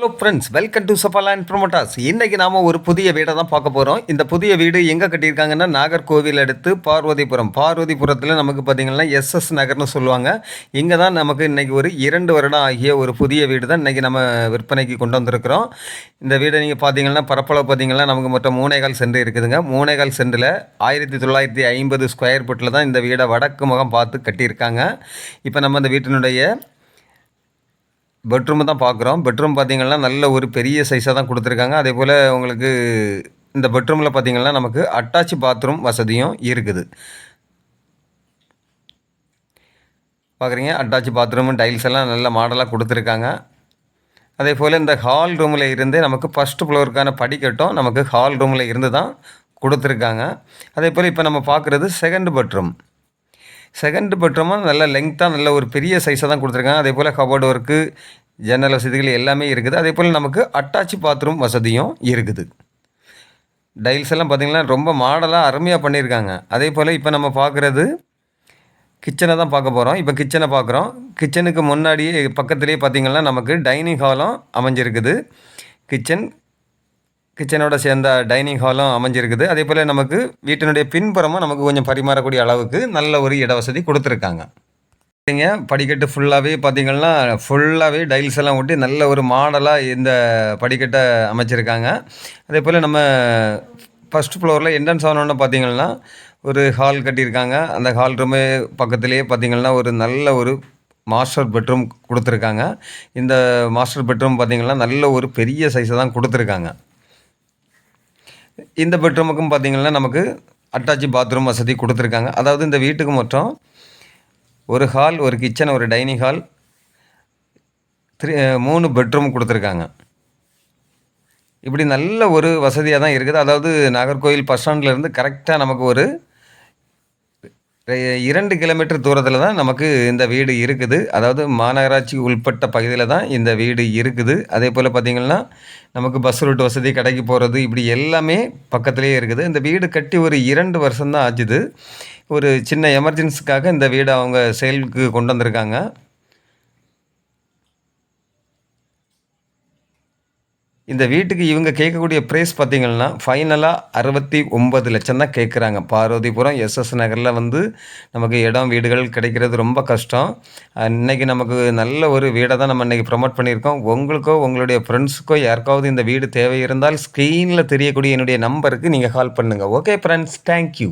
Hello friends welcome to and promoters இன்றைக்கி நாம் ஒரு புதிய வீடை தான் பார்க்க போகிறோம் இந்த புதிய வீடு எங்கே கட்டியிருக்காங்கன்னா நாகர்கோவில் அடுத்து பார்வதிபுரம். பார்வதிபுரத்தில் நமக்கு பார்த்திங்கன்னா எஸ்எஸ் நகர்னு சொல்லுவாங்க. இங்கே தான் நமக்கு இன்றைக்கி ஒரு இரண்டு வருடம் ஆகிய ஒரு புதிய வீடு தான் இன்றைக்கி நம்ம விற்பனைக்கு கொண்டு வந்திருக்கிறோம். இந்த வீடை நீங்கள் பார்த்தீங்கன்னா பரப்பளவு பார்த்தீங்கன்னா நமக்கு மொத்தம் மூணேகால் சென்று இருக்குதுங்க. மூணேகால் சென்றில் ஆயிரத்தி தொள்ளாயிரத்தி ஐம்பது ஸ்கொயர் ஃபீட்டில் தான் இந்த வீடை வடக்கு முகம் பார்த்து கட்டியிருக்காங்க. இப்போ நம்ம இந்த வீட்டினுடைய பெட்ரூம் தான் பார்க்குறோம். பெட்ரூம் பார்த்திங்கன்னா நல்ல ஒரு பெரிய சைஸாக தான் கொடுத்துருக்காங்க. அதே போல் உங்களுக்கு இந்த பெட்ரூமில் பார்த்திங்கன்னா நமக்கு அட்டாச் பாத்ரூம் வசதியும் இருக்குது. பார்க்குறீங்க? அட்டாச் பாத்ரூமும் டைல்ஸ் எல்லாம் நல்ல மாடலாக கொடுத்துருக்காங்க. அதே போல் இந்த ஹால் ரூமில் இருந்தே நமக்கு ஃபஸ்ட்டு ஃப்ளோருக்கான படிக்கட்டும் நமக்கு ஹால் ரூமில் இருந்து தான் கொடுத்துருக்காங்க. அதே போல் இப்போ நம்ம பார்க்குறது செகண்ட் பெட்ரூம் செகண்ட் பெட்ரூமும் நல்ல லெங்க்த்தாக நல்ல ஒரு பெரிய சைஸாக தான் கொடுத்துருக்காங்க. அதே போல் கபோர்டு ஒர்க்கு ஜன்னல் வசதிகள் எல்லாமே இருக்குது. அதே போல் நமக்கு அட்டாச் பாத்ரூம் வசதியும் இருக்குது. டைல்ஸ் எல்லாம் பார்த்திங்கன்னா ரொம்ப மாடலாக அருமையாக பண்ணியிருக்காங்க. அதே போல் இப்போ நம்ம பார்க்குறது கிச்சனை தான் பார்க்க போகிறோம் இப்போ கிச்சனை பார்க்குறோம் கிச்சனுக்கு முன்னாடியே பக்கத்துலேயே பார்த்திங்கன்னா நமக்கு டைனிங் ஹாலும் அமைஞ்சிருக்குது. கிச்சன் கிச்சனோட சேர்ந்த டைனிங் ஹாலும் அமைஞ்சிருக்குது. அதே போல் நமக்கு வீட்டினுடைய பின்புறமும் நமக்கு கொஞ்சம் பரிமாறக்கூடிய அளவுக்கு நல்ல ஒரு இட வசதி கொடுத்துருக்காங்க. சரிங்க படிக்கட்டு ஃபுல்லாகவே பார்த்திங்கன்னா ஃபுல்லாகவே டைல்ஸ் எல்லாம் ஒட்டி நல்ல ஒரு மாடலாக இந்த படிக்கட்டை அமைச்சிருக்காங்க. அதே போல் நம்ம ஃபஸ்ட் ஃப்ளோரில் என்ட்ரன்ஸ் ஆகணுன்னு பார்த்தீங்கன்னா ஒரு ஹால் கட்டியிருக்காங்க. அந்த ஹால் ரூமு பக்கத்துலேயே பார்த்திங்கன்னா ஒரு நல்ல ஒரு மாஸ்டர் பெட்ரூம் கொடுத்துருக்காங்க. இந்த மாஸ்டர் பெட்ரூம் பார்த்திங்கன்னா நல்ல ஒரு பெரிய சைஸை தான் கொடுத்துருக்காங்க. இந்த பெட்ரூமுக்கும் பார்த்திங்கன்னா நமக்கு அட்டாச்சு பாத்ரூம் வசதி கொடுத்துருக்காங்க. அதாவது இந்த வீட்டுக்கு மொத்தம் ஒரு ஹால் ஒரு கிச்சன் ஒரு டைனிங் ஹால் த்ரீ மூணு பெட்ரூம் கொடுத்துருக்காங்க. இப்படி நல்ல ஒரு வசதியாக தான் இருக்குது. அதாவது நாகர்கோவில் பஸ் ஸ்டாண்ட்லேருந்து கரெக்டாக நமக்கு ஒரு இரண்டு கிலோமீட்டர் தூரத்தில் தான் நமக்கு இந்த வீடு இருக்குது. அதாவது மாநகராட்சி உள்பட்ட பகுதியில் தான் இந்த வீடு இருக்குது. அதே போல் பார்த்திங்கன்னா நமக்கு பஸ் ரூட் வசதி கடைக்கு போகிறது இப்படி எல்லாமே பக்கத்துலேயே இருக்குது. இந்த வீடு கட்டி ஒரு இரண்டு வருஷம்தான் ஆச்சுது. ஒரு சின்ன எமர்ஜென்சிக்காக இந்த வீடு அவங்க செயலுக்கு கொண்டு வந்திருக்காங்க. இந்த வீட்டுக்கு இவங்க கேட்கக்கூடிய ப்ரைஸ் பார்த்திங்கன்னா ஃபைனலாக அறுபத்தி ஒம்பது லட்சம் தான் கேட்குறாங்க. பார்வதிபுரம் எஸ்எஸ் நகரில் வந்து நமக்கு இடம் வீடுகள் கிடைக்கிறது ரொம்ப கஷ்டம். இன்றைக்கி நமக்கு நல்ல ஒரு வீடை தான் நம்ம இன்றைக்கி ப்ரொமோட் பண்ணியிருக்கோம். உங்களுக்கோ உங்களுடைய ஃப்ரெண்ட்ஸுக்கோ யாருக்காவது இந்த வீடு தேவை இருந்தால் ஸ்க்ரீனில் தெரியக்கூடிய என்னுடைய நம்பருக்கு நீங்கள் கால் பண்ணுங்கள் ஓகே ஃப்ரெண்ட்ஸ் தேங்க்யூ